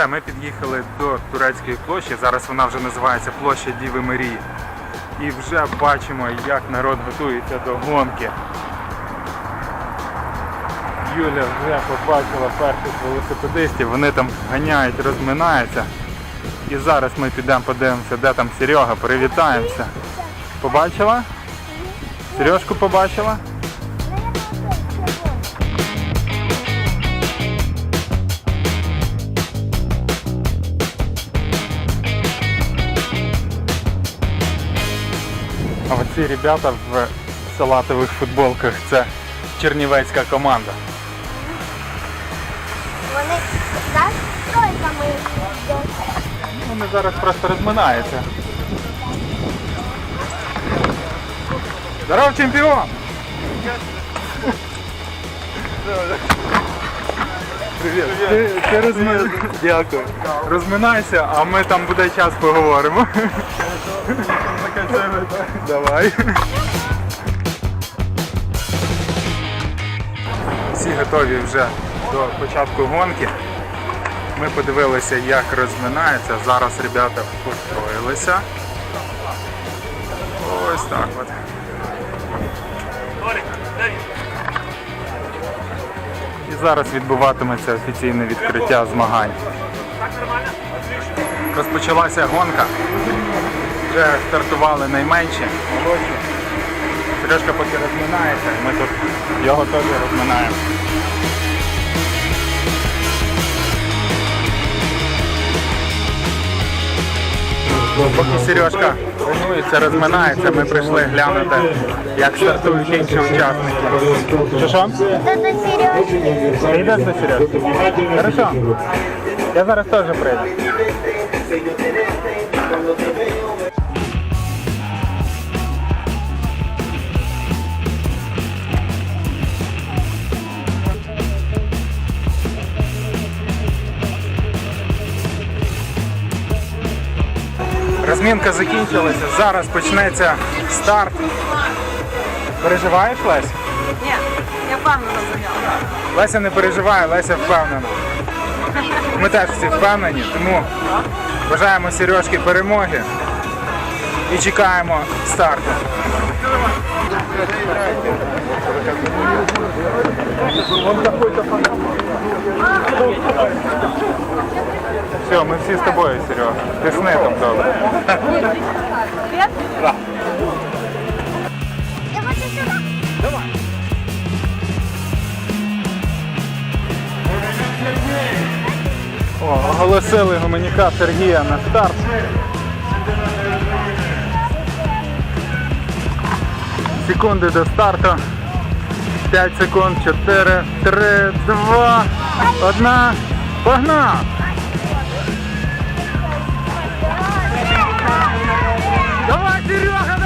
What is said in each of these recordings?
все, ми під'їхали до турецької площі. Зараз вона вже називається площа Діви Марії. І вже бачимо, як народ готується до гонки. Юля вже побачила перших велосипедистів, вони там ганяють, розминаються. І зараз ми підемо подивимося, де там Серега, привітаємося. Побачила? Сережку побачила? А оці ребята в салатових футболках це чернівецька команда. Вони за стройками йдуть. Вони зараз просто розминаються. Здоров, чемпіон! Привіт. Ти, ти розми... Дякую. Розминайся, а ми там буде час поговоримо. Давай. Всі готові вже до початку гонки. Ми подивилися, як розминаються. Зараз ребята построїлися. Ось так от. І зараз відбуватиметься офіційне відкриття змагань. Розпочалася гонка. Вже стартували найменші. молодші. Сережка поки розминається, ми тут його теж розминаємо. Поки Сережка тренується, розминається, ми прийшли глянути, як стартують інші учасники. Що що? Це до Сережки. Ти йдеш до Сережки? Хорошо. Я зараз теж прийду. Розмінка закінчилася. Зараз почнеться старт. Переживаєш, Леся? Ні, я впевнена зайняла. Леся не переживає, Леся впевнена. Ми теж всі впевнені, тому бажаємо Сережки перемоги і чекаємо старту. Все, ми всі з тобою, Серега. Тисни там добре. Я хочу. О, оголосили гуменяка Сергія на старт. Секунди до старту. 5 секунд, 4, 3, 2, 1. Погнав! Давай, Серега,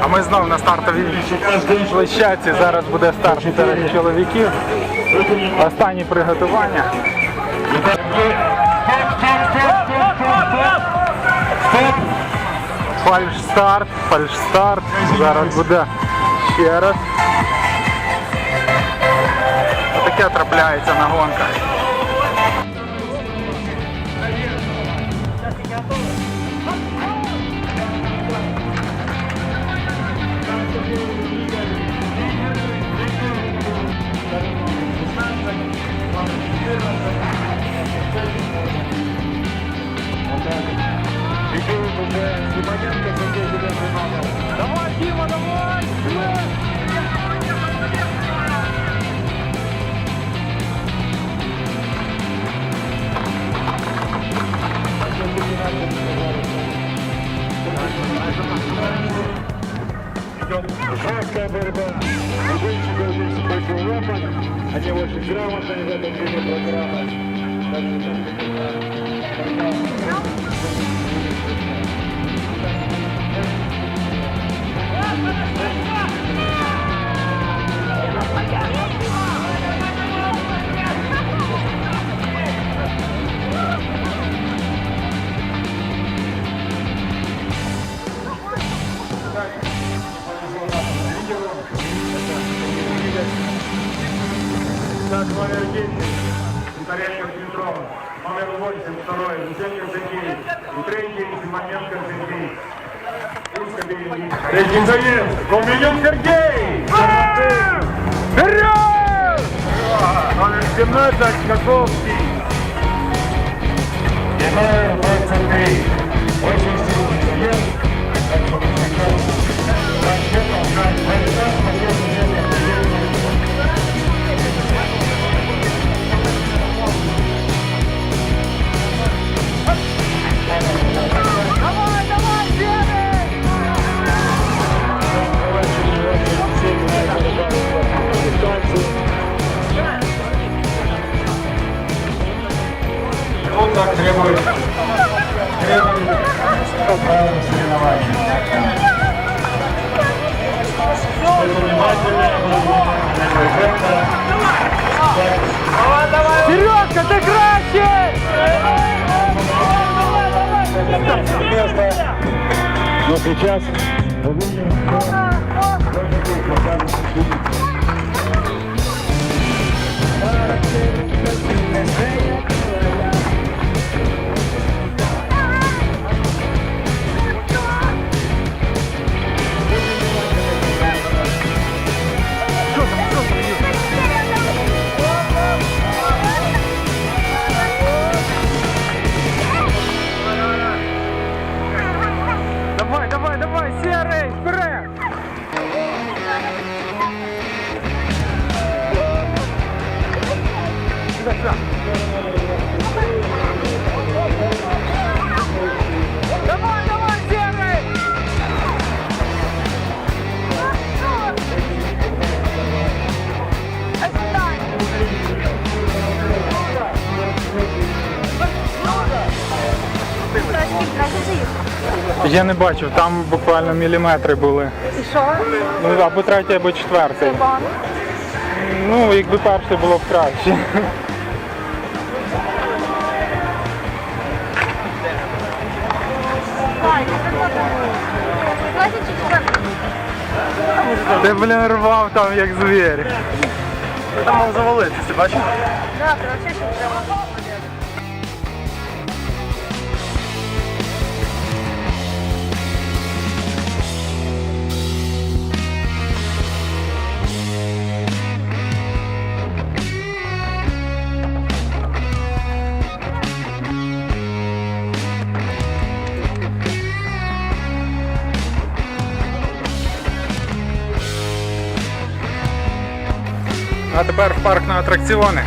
А ми знову на стартовій площадці. Зараз буде старт серед чоловіків. Останні приготування. Фальш-старт, фальш-старт. Зараз буде ще раз. Отаке трапляється на гонках. большой опыт. Они очень грамотные в этом виде программы. 8, второй, Луценко Сергей, и третий, Симоненко Сергей. Третий заезд, Гуменюк Сергей! Вперед! Номер 17, Каковский. И номер 23, сейчас Я не бачив, там буквально міліметри були. І що? Ну, або третій, або четвертий. Ну, якби перший було б краще. Ти, блін, рвав там як звір. Там мав завалитися, бачиш? Да, ти вообще ще А тепер в парк на атракціони.